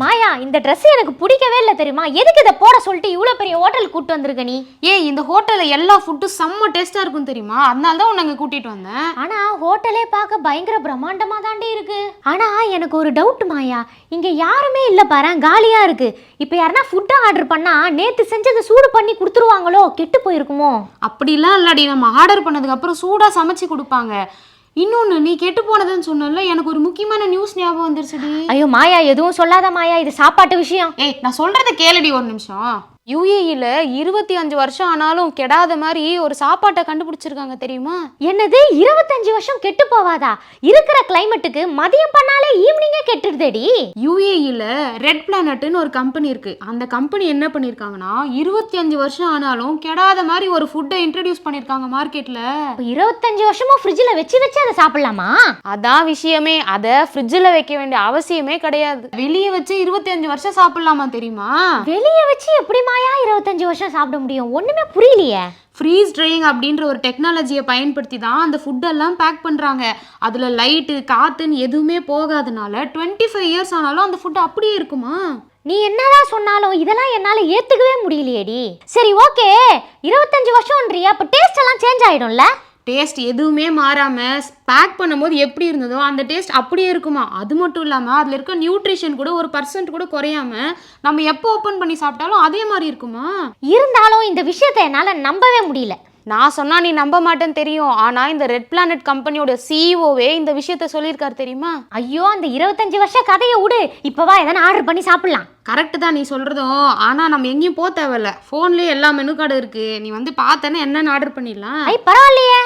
மாயா இந்த Dress எனக்கு பிடிக்கவே இல்லை தெரியுமா? எதுக்கு இதை போட சொல்லிட்டு இவ்வளோ பெரிய ஹோட்டலுக்கு கூட்டு வந்திருக்க நீ? ஏய் இந்த ஹோட்டல்ல எல்லா ஃபுட்டும் செம்ம டேஸ்டா இருக்கும் தெரியுமா? அதனால தான் உன்னை அங்க கூட்டிட்டு வந்தேன். ஆனா ஹோட்டலே பார்க்க பயங்கர பிரம்மாண்டமா தாண்டி இருக்கு. ஆனா எனக்கு ஒரு டவுட் மாயா. இங்க யாருமே இல்ல பாரு காலியா இருக்கு. இப்போ யாருன்னா ஃபுட் ஆர்டர் பண்ணா நேத்து செஞ்சதை சூடு பண்ணி கொடுத்துருவாங்களோ? கெட்டு போயிருக்குமோ? அப்படிலாம் இல்லடி. நம்ம ஆர்டர் பண்ணதுக்கு அப்புறம் சூடா சமைச்சு கொடுப்பாங்க. இன்னொன்னு நீ கெட்டு போனதுன்னு சொன்னல எனக்கு ஒரு முக்கியமான நியூஸ் ஞாபகம் வந்துருச்சுடி. ஐயோ மாயா எதுவும் சொல்லாத மாயா இது சாப்பாட்டு விஷயம். ஏய் நான் சொல்றத கேளுடி ஒரு நிமிஷம். யுஏஇல இருபத்தி அஞ்சு வருஷம் ஆனாலும் கெடாத மாதிரி ஒரு சாப்பாட்டை கண்டுபிடிச்சிருக்காங்க தெரியுமா? என்னது? இருபத்தஞ்சு வருஷம் கெட்டு போவாதா? இருக்கிற கிளைமேட்டுக்கு மதியம் பண்ணாலே ஈவினிங்கே கெட்டுடுதேடி. யுஏஇல ரெட் பிளானட்னு ஒரு கம்பெனி இருக்கு. அந்த கம்பெனி என்ன பண்ணிருக்காங்கன்னா இருபத்தி அஞ்சு வருஷம் ஆனாலும் கெடாத மாதிரி ஒரு ஃபுட்டை இன்ட்ரடியூஸ் பண்ணிருக்காங்க மார்க்கெட்ல இருபத்தஞ்சு வருஷமா ஃப்ரிட்ஜில் வச்சு வச்சு அதை சாப்பிடலாமா? அதான் விஷயமே. அதை ஃப்ரிட்ஜில் வைக்க வேண்டிய அவசியமே கிடையாது. வெளியே வச்சு இருபத்தி அஞ்சு வருஷம் சாப்பிடலாமா தெரியுமா? வெளியே வச்சு எப்படி மாயா இருபத்தஞ்சு வருஷம் சாப்பிட முடியும். ஒண்ணுமே புரியலையே. ஃப்ரீஸ் ட்ரையிங் அப்படின்ற ஒரு டெக்னாலஜியை பயன்படுத்தி தான் அந்த ஃபுட்டெல்லாம் பேக் பண்ணுறாங்க அதில் லைட்டு காற்றுன்னு எதுவுமே போகாதனால டுவெண்ட்டி ஃபைவ் இயர்ஸ் ஆனாலும் அந்த ஃபுட் அப்படியே இருக்குமா? நீ என்னதான் சொன்னாலும் இதெல்லாம் என்னால ஏத்துக்கவே முடியலையேடி. சரி ஓகே இருபத்தஞ்சு வருஷம்ன்றியா அப்ப டேஸ்ட் எல்லாம் சேஞ்ச் ஆயிடும்ல? டேஸ்ட் எதுவுமே மாறாமல் பேக் பண்ணும்போது எப்படி இருந்ததோ அந்த டேஸ்ட் அப்படியே இருக்குமா? அது மட்டும் இல்லாமல் அதில் இருக்க நியூட்ரிஷன் கூட ஒரு பர்சன்ட் கூட குறையாம நம்ம எப்போ ஓப்பன் பண்ணி சாப்பிட்டாலும் அதே மாதிரி இருக்குமா? இருந்தாலும் இந்த விஷயத்தை என்னால நம்பவே முடியல. நான் சொன்னா நீ நம்ப மாட்டேன்னு தெரியும். ஆனா இந்த ரெட் பிளானட் கம்பெனியோட சிஇஓவே இந்த விஷயத்த சொல்லியிருக்காரு தெரியுமா? ஐயோ அந்த இருபத்தஞ்சு வருஷம் கதையை விடு. இப்பவா எதனா ஆர்டர் பண்ணி சாப்பிடலாம். கரெக்டு தான் நீ சொல்றதும் ஆனா நம்ம எங்கேயும் போக தேவையில்ல. ஃபோன்லயே எல்லா மெனு கார்டு இருக்கு. நீ வந்து பார்த்தேன்னா என்னென்னு ஆர்டர் பண்ணிடலாம். ஐ பரவாயில்லையே.